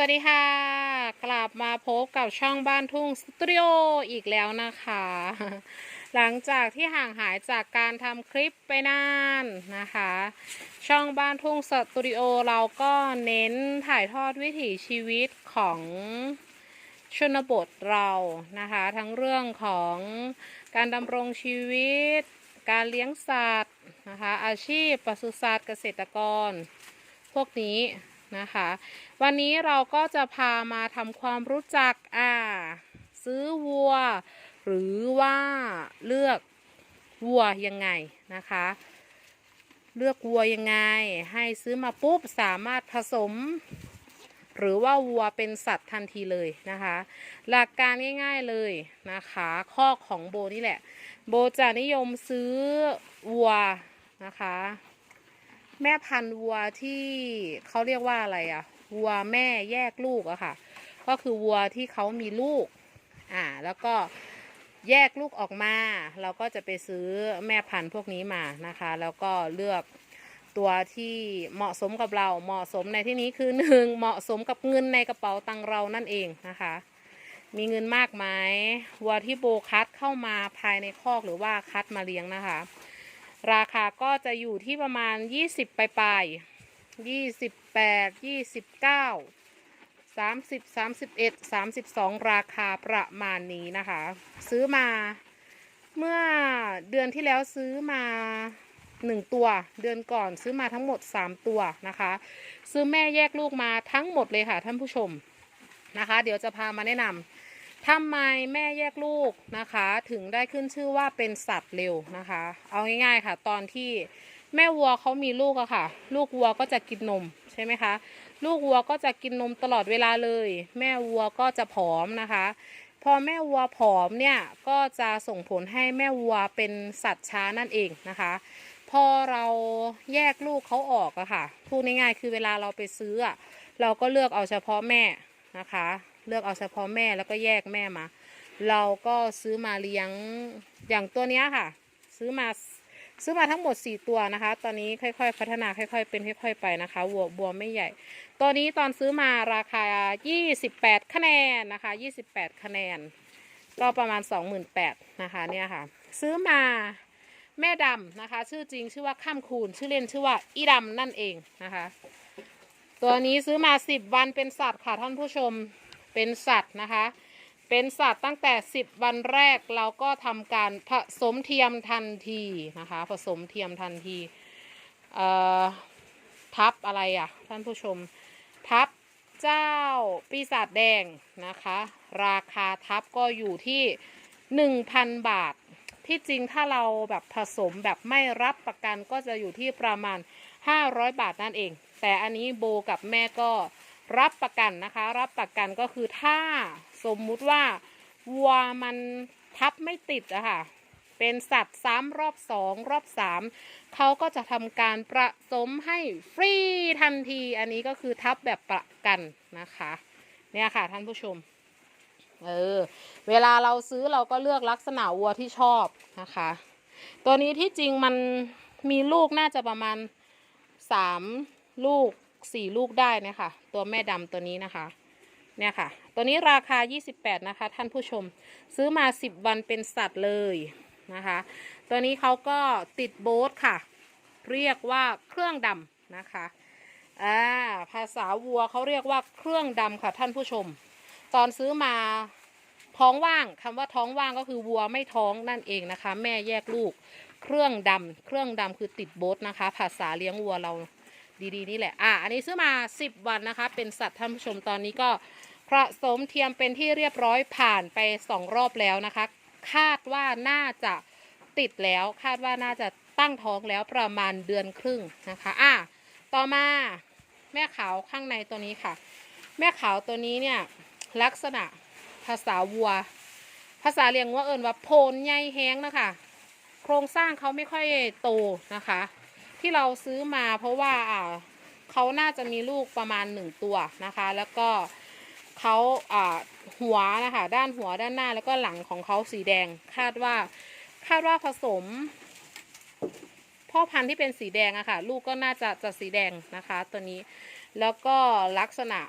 วัสดีค่ะ กลับมาพบกับช่องบ้านทุ่งสตูดิโออีกแล้วนะคะ หลังจากที่ห่างหายจากการทำคลิปไปนานนะคะ ช่องบ้านทุ่งสตูดิโอเราก็เน้นถ่ายทอดวิถีชีวิตของชนบทเรานะคะ ทั้งเรื่องของการดำรงชีวิต การเลี้ยงสัตว์นะคะ อาชีพปศุสัตว์เกษตรกร พวกนี้ นะคะ วันนี้เราก็จะพามาทำความรู้จักอ่า ซื้อวัว หรือว่าเลือกวัวยังไงนะคะ เลือกวัวยังไง ให้ซื้อมาปุ๊บสามารถผสม หรือว่าวัวเป็นสัตว์ทันทีเลยนะคะ หลักการง่ายๆเลยนะคะ ข้อของโบนี่แหละ โบจะนิยมซื้อวัวนะคะ แม่พันธุ์วัวที่เขาเรียกว่าอะไรอะวัวแม่แยกลูกอะค่ะ ก็คือวัวที่เขามีลูก อ่า แล้วก็แยกลูกออกมา เราก็จะไปซื้อแม่พันธุ์พวกนี้มานะคะ แล้วก็เลือกตัวที่เหมาะสมกับเรา เหมาะสมในที่นี้คือหนึ่งเหมาะสมกับเงินในกระเป๋าตังเรานั่นเองนะคะ มีเงินมากไหมวัวที่โบคัดเข้ามาภายในคอกหรือว่าคัดมาเลี้ยงนะคะ ราคาก็จะอยู่ที่ประมาณ 20 ปลายปลาย28 29 30 31 32 ราคาประมาณนี้นะคะ ซื้อมาเมื่อเดือนที่แล้วซื้อมา 1 ตัว เดือนก่อนซื้อมาทั้งหมด 3 ตัวนะคะ ซื้อแม่แยกลูกมาทั้งหมดเลยค่ะท่านผู้ชมนะคะ เดี๋ยวจะพามาแนะนำ ทำไมแม่แยกลูกนะคะ ถึงได้ขึ้นชื่อว่าเป็นสัตว์เร็วนะคะ เอาง่ายๆค่ะ ตอนที่แม่วัวเขามีลูกอะค่ะ ลูกวัวก็จะกินนมใช่ไหมคะ ลูกวัวก็จะกินนมตลอดเวลาเลย แม่วัวก็จะผอมนะคะ พอแม่วัวผอมเนี่ยก็จะส่งผลให้แม่วัวเป็นสัตว์ช้านั่นเองนะคะ พอเราแยกลูกเขาออกอะค่ะพูดง่ายๆคือเวลาเราไปซื้ออะเราก็เลือกเอาเฉพาะแม่นะคะ เลือกเอาเฉพาะแม่แล้วก็แยกแม่มา เราก็ซื้อมาเลี้ยงอย่างตัวเนี้ยค่ะ ซื้อมาซื้อมาทั้งหมด 4 ตัวนะคะ ตอนนี้ค่อยๆ พัฒนาค่อยๆ เป็นค่อยๆ ไปนะคะวัวบัวไม่ใหญ่ ตัวนี้ตอนซื้อมาราคา 28 คะแนนนะคะ 28 คะแนน ก็ประมาณ 28,000นะคะเนี่ยค่ะ ซื้อมาแม่ดำนะคะ ชื่อจริงชื่อว่าข้ามคูณชื่อเล่นชื่อว่าอีดำนั่นเองนะคะ ตัวนี้ซื้อมา 10 วันเป็นสัตว์ค่ะท่านผู้ชม เป็นสัตว์นะคะ เป็นสัตว์ตั้งแต่ 10 วันแรกเราก็ทำการผสมเทียมทันทีนะคะ ผสมเทียมทันทีทับอะไรอะ ท่านผู้ชม ทับเจ้าปีศาจแดงนะคะ ราคาทับก็อยู่ที่ 1,000 บาท ที่จริงถ้าเราแบบผสมแบบไม่รับประกันก็จะอยู่ที่ประมาณ 500 บาทนั่นเอง แต่อันนี้โบกับแม่ก็ รับประกันนะคะ รับประกันก็คือถ้าสมมุติว่าวัวมันทับไม่ติดอะค่ะ เป็นสัตว์ซ้ำรอบสองรอบสามเขาก็จะทำการประสมให้ฟรีทันที อันนี้ก็คือทับแบบประกันนะคะ เนี่ยค่ะท่านผู้ชม เออ เวลาเราซื้อเราก็เลือกลักษณะวัวที่ชอบนะคะ ตัวนี้ที่จริงมันมีลูกน่าจะประมาณสามลูก สี่ลูกได้นะคะตัวแม่ดำตัวนี้นะคะ เนี่ยค่ะ ตัวนี้ราคา 28 นะคะ ท่านผู้ชม ซื้อมา 10 วันเป็นสัตว์เลยนะคะ ตัวนี้เขาก็ติดโบ๊ทค่ะ เรียกว่าเครื่องดำนะคะอ่าภาษาวัวเขาเรียกว่าเครื่องดำค่ะท่านผู้ชม ตอนซื้อมาท้องว่างคำว่าท้องว่างก็คือวัวไม่ท้องนั่นเองนะคะ แม่แยกลูก เครื่องดำเครื่องดำคือติดโบ๊ทนะคะ ภาษาเลี้ยงวัวเรา ดีๆนี่แหละ อะ อันนี้ซื้อมา 10 วันนะคะ เป็นสัตว์ท่านผู้ชมตอนนี้ก็ผสมเทียมเป็นที่เรียบร้อยผ่านไป 2 รอบแล้วนะคะ คาดว่าน่าจะติดแล้ว คาดว่าน่าจะตั้งท้องแล้วประมาณเดือนครึ่งนะคะ อะ ต่อมาแม่ขาวข้างในตัวนี้ค่ะ แม่ขาวตัวนี้เนี่ยลักษณะภาษาวัว ภาษาเรียงว่าเอิญว่าโพนใหญ่แห้งนะคะ โครงสร้างเขาไม่ค่อยโตนะคะ ที่เราซื้อมาเพราะว่าอ่าเขาน่าจะมีลูกประมาณหนึ่งตัวนะคะ แล้วก็เขาอ่าหัวนะคะด้านหัวด้านหน้าแล้วก็หลังของเขาสีแดงคาดว่าคาดว่าผสม พ่อพันธุ์ที่เป็นสีแดงอะค่ะ ลูกก็น่าจะจะสีแดงนะคะ ตัวนี้แล้วก็ลักษณะ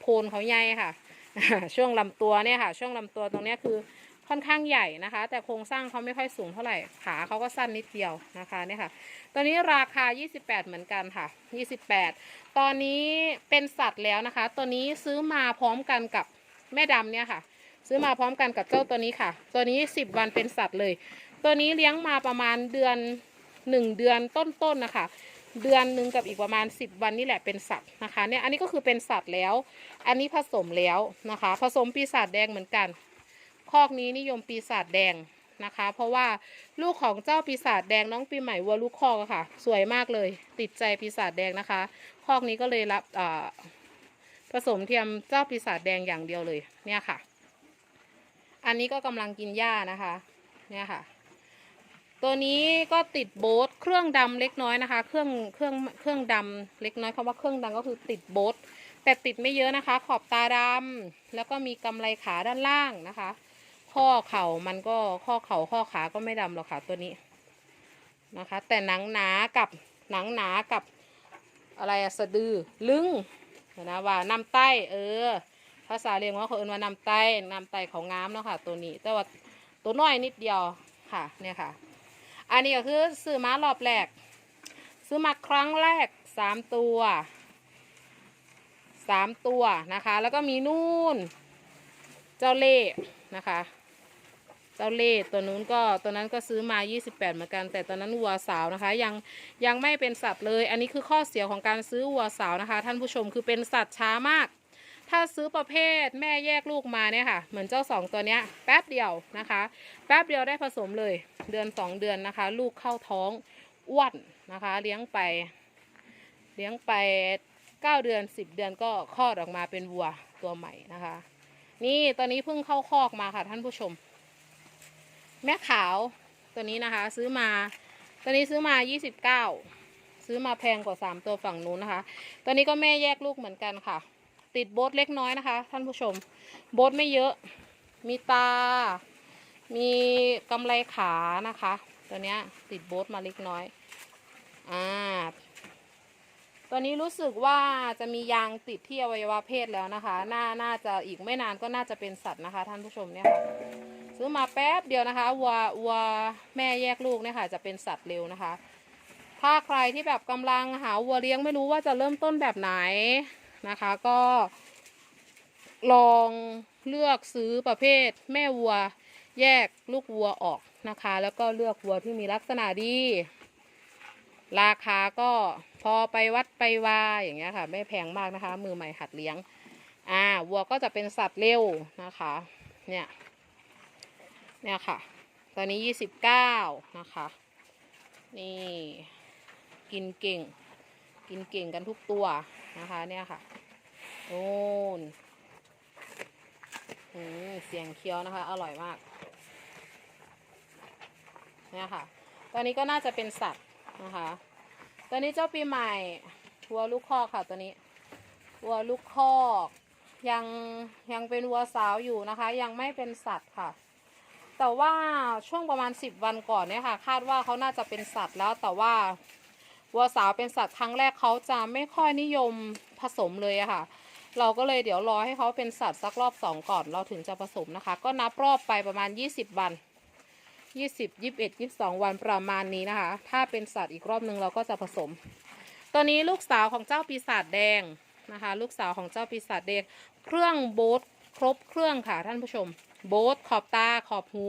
โพนเขาใหญ่ค่ะ ช่วงลำตัวเนี่ยค่ะ ช่วงลำตัวตรงเนี้ยคือ ค่อนข้างใหญ่นะคะ แต่โครงสร้างเขาไม่ค่อยสูงเท่าไหร่ขาเขาก็สั้นนิดเดียวนะคะเนี่ยค่ะ ตัวนี้ราคา 28 เหมือนกันค่ะ 28 ตอนนี้เป็นสัตว์แล้วนะคะ ตัวนี้ซื้อมาพร้อมกันกับแม่ดำเนี่ยค่ะ ซื้อมาพร้อมกันกับเจ้าตัวนี้ค่ะ ตัวนี้ 10 วันเป็นสัตว์เลย ตัวนี้เลี้ยงมาประมาณเดือน 1 เดือนต้นๆนนะคะเดือนหนึ่งกับอีกประมาณ 10 วันนี่แหละเป็นสัตว์นะคะเนี่ยอันนี้ก็คือเป็นสัตว์แล้ว อันนี้ผสมแล้วนะคะ ผสมปีศาจแดงเหมือนกัน คอกนี้นิยมปีศาจแดงนะคะ เพราะว่าลูกของเจ้าปีศาจแดงน้องปีใหม่วัวลูกคอกค่ะ สวยมากเลย ติดใจปีศาจแดงนะคะ คอกนี้ก็เลยรับผสมเทียมเจ้าปีศาจแดงอย่างเดียวเลยเนี่ยค่ะ อันนี้ก็กำลังกินหญ้านะคะเนี่ยค่ะ ตัวนี้ก็ติดโบ๊ทเครื่องดำเล็กน้อยนะคะ เครื่องเครื่องเครื่องดำเล็กน้อยคำว่าเครื่องดำก็คือติดโบ๊ทแต่ติดไม่เยอะนะคะ ขอบตาดำแล้วก็มีกำไรขาด้านล่างนะคะ ข้อเข่ามันก็ข้อเข่าข้อขาก็ไม่ดำหรอกค่ะตัวนี้นะคะ แต่หนังหนากับหนังหนากับอะไรอะสะดือลึงนะว่านำไต้เออ ภาษาเรียกว่าเขาเอิ้นว่านำไต้นำไต้ของงามเนาะค่ะ ตัวนี้ แต่ว่าตัวน้อยนิดเดียวค่ะเนี่ยค่ะ อันนี้ก็คือซื้อมารอบแรก ซื้อมาครั้งแรกสามตัวสามตัวนะคะ แล้วก็มีนู่น เจ้าเล่ห์นะคะ เจ้าเล่ห์ตัวนู้นก็ตัวนั้นก็ซื้อมา 28 เหมือนกัน แต่ตอนนั้นวัวสาวนะคะ ยังยังไม่เป็นสัตว์เลย อันนี้คือข้อเสียของการซื้อวัวสาวนะคะ ท่านผู้ชมคือเป็นสัตว์ช้ามาก ถ้าซื้อประเภทแม่แยกลูกมาเนี่ยค่ะ เหมือนเจ้าสองตัวเนี้ยแป๊บเดียวนะคะ แป๊บเดียวได้ผสมเลย เดือนสองเดือนนะคะ ลูกเข้าท้องอ้วนนะคะ เลี้ยงไป เลี้ยงไปเก้าเดือนสิบเดือนก็คลอดออกมาเป็นวัวตัวใหม่นะคะ นี่ตอนนี้เพิ่งเข้าคอกมาค่ะท่านผู้ชม แม่ขาวตัวนี้นะคะ ซื้อมา ตัวนี้ซื้อมา29ซื้อมาแพงกว่า3ตัวฝั่งนู้นนะคะ ตัวนี้ก็แม่แยกลูกเหมือนกันค่ะ ติดโบทเล็กน้อยนะคะ ท่านผู้ชม โบทไม่เยอะ มีตา มีกำไรขานะคะ ตัวนี้ติดโบทมาเล็กน้อย อ่า ตัวนี้รู้สึกว่าจะมียางติดที่อวัยวะเพศแล้วนะคะ น่า น่าจะอีกไม่นานก็น่าจะเป็นสัตว์นะคะ ท่านผู้ชมเนี่ยค่ะ ซื้อมาแป๊บเดียวนะคะวัววัวแม่แยกลูกเนี่ยค่ะ จะเป็นสัตว์เร็วนะคะ ถ้าใครที่แบบกำลังหาวัวเลี้ยงไม่รู้ว่าจะเริ่มต้นแบบไหนนะคะ ก็ ลองเลือกซื้อประเภท แม่วัวแยกลูกวัวออกนะคะ แล้วก็เลือกวัวที่มีลักษณะดีราคาก็พอไปวัดไปวาอย่างเงี้ยค่ะ ไม่แพงมากนะคะ มือใหม่หัดเลี้ยง อ่าวัวก็จะเป็นสัตว์เร็วนะคะ เนี่ย เนี่ยค่ะ ตอนนี้ยี่สิบเก้านะคะ นี่กินเก่ง กินเก่งกันทุกตัวนะคะเนี่ยค่ะโอ้นเสียงเคี้ยวนะคะ อร่อยมาก เนี่ยค่ะ ตอนนี้ก็น่าจะเป็นสัตว์นะคะ ตอนนี้เจ้าปีใหม่วัวลูกคอกค่ะตัวนี้วัวลูกคอกยังยังเป็นวัวสาวอยู่นะคะ ยังไม่เป็นสัตว์ค่ะ แต่ว่าช่วงประมาณ 10 วันก่อนเนี่ยค่ะ คาดว่าเขาน่าจะเป็นสัตว์แล้ว แต่ว่าวัวสาวเป็นสัตว์ครั้งแรกเขาจะไม่ค่อยนิยมผสมเลยอะค่ะ เราก็เลยเดี๋ยวรอให้เขาเป็นสัตว์สักรอบสองก่อนเราถึงจะผสมนะคะ ก็นับรอบไปประมาณ 20 วัน 20 21 22 วันประมาณนี้นะคะ ถ้าเป็นสัตว์อีกรอบนึงเราก็จะผสม ตัวนี้ลูกสาวของเจ้าปีศาจแดงนะคะ ลูกสาวของเจ้าปีศาจแดง เครื่องโบ๊ทครบเครื่องค่ะท่านผู้ชม โบ๊ทขอบตาขอบหู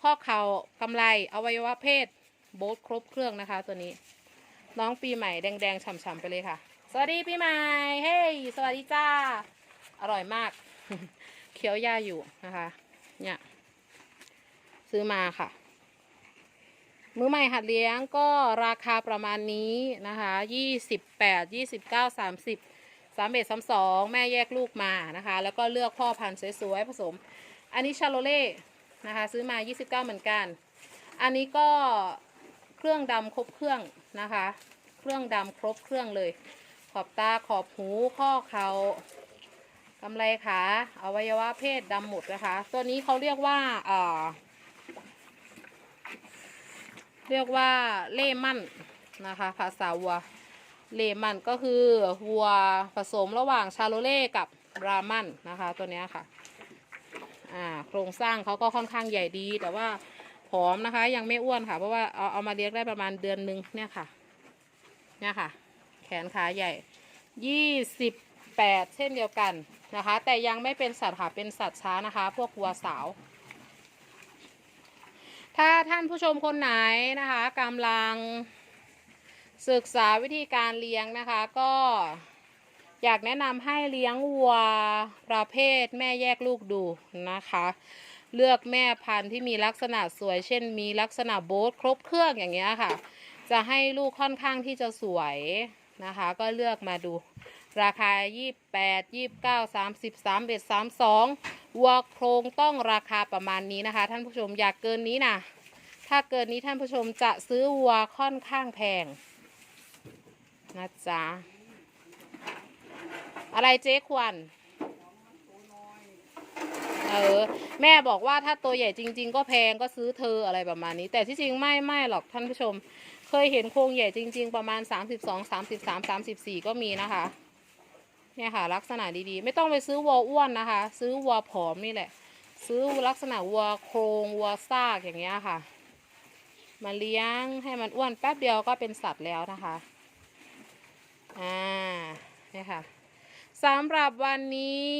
ข้อเข่ากำไลอวัยวะเพศ โบ๊ทครบเครื่องนะคะ ตัวนี้ น้องปีใหม่แดงๆฉ่ำๆไปเลยค่ะ สวัสดีปีใหม่เฮ้ยสวัสดีจ้า อร่อยมาก เคี้ยวหญ้าอยู่นะคะ เนี่ย ซื้อมาค่ะมือใหม่หัดเลี้ยงก็ราคาประมาณนี้นะคะยี่สิบแปดยี่สิบเก้าสามสิบสามเอ็ดสามสองแม่แยกลูกมานะคะ แล้วก็เลือกพ่อพันธุ์สวยๆผสม อันนี้ชาโลเล่นะคะซื้อมา 29 เหมือนกัน อันนี้ก็เครื่องดำครบเครื่องนะคะ เครื่องดำครบเครื่องเลย ขอบตาขอบหูข้อเขากำไรขาอวัยวะเพศดำหมดนะคะ ตัวนี้เขาเรียกว่าเอ่อเรียกว่าเล่มั่นนะคะ ภาษาวัวเลมันก็คือวัวผสมระหว่างชาโลเล่กับบรามันนะคะ ตัวนี้ค่ะ อ่าโครงสร้างเขาก็ค่อนข้างใหญ่ดี แต่ว่าผอมนะคะ ยังไม่อ้วนค่ะ เพราะว่าเอาเอามาเลี้ยงได้ประมาณเดือนหนึงเนี่ยค่ะ เนี่ยค่ะ แขนขาใหญ่ยี่สิบแปดเช่นเดียวกันนะคะ แต่ยังไม่เป็นสัตว์ค่ะ เป็นสัตว์ช้านะคะ พวกวัวสาว ถ้าท่านผู้ชมคนไหนนะคะกำลังศึกษาวิธีการเลี้ยงนะคะก็ อยากแนะนำให้เลี้ยงวัวประเภทแม่แยกลูกดูนะคะ เลือกแม่พันธุ์ที่มีลักษณะสวย เช่น มีลักษณะโบ๊ทครบเครื่องอย่างเงี้ยค่ะ จะให้ลูกค่อนข้างที่จะสวยนะคะ ก็เลือกมาดูราคา 28 29 30 31 32 วัวโครงต้องราคาประมาณนี้นะคะ ท่านผู้ชมอยากเกินนี้นะถ้าเกินนี้ท่านผู้ชมจะซื้อวัวค่อนข้างแพงนะจ๊ะ อะไรเจ๊ควันเออแม่บอกว่าถ้าตัวใหญ่จริง ๆ ก็แพงก็ซื้อเธออะไรประมาณนี้ แต่ที่จริงไม่ไม่หรอกท่านผู้ชม เคยเห็นโครงใหญ่จริง ๆ ประมาณ 32 33 34 ก็มีนะคะ เนี่ยค่ะ ลักษณะดีๆ ไม่ต้องไปซื้อวัวอ้วนนะคะ ซื้อวัวผอมนี่แหละ ซื้อลักษณะวัวโครงวัวซากอย่างเงี้ยค่ะ มาเลี้ยงให้มันอ้วนแป๊บเดียวก็เป็นสัตว์แล้วนะคะอ่าเนี่ยค่ะ สำหรับวันนี้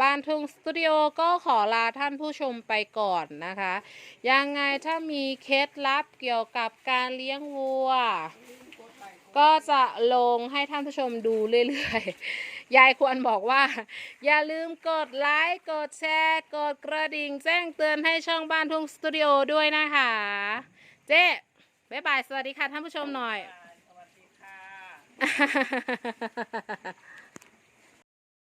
บ้านทุ่งสตูดิโอก็ขอลาท่านผู้ชมไปก่อนนะคะ ยังไงถ้ามีเคล็ดลับเกี่ยวกับการเลี้ยงวัว ก็จะลงให้ท่านผู้ชมดูเรื่อยๆ ยายควรบอกว่า อย่าลืมกดไลค์ กดแชร์ กดกระดิ่ง แจ้งเตือนให้ช่องบ้านทุ่งสตูดิโอด้วยนะคะ เจ๊บ๊ายบาย สวัสดีค่ะท่านผู้ชมหน่อย สวัสดีค่ะ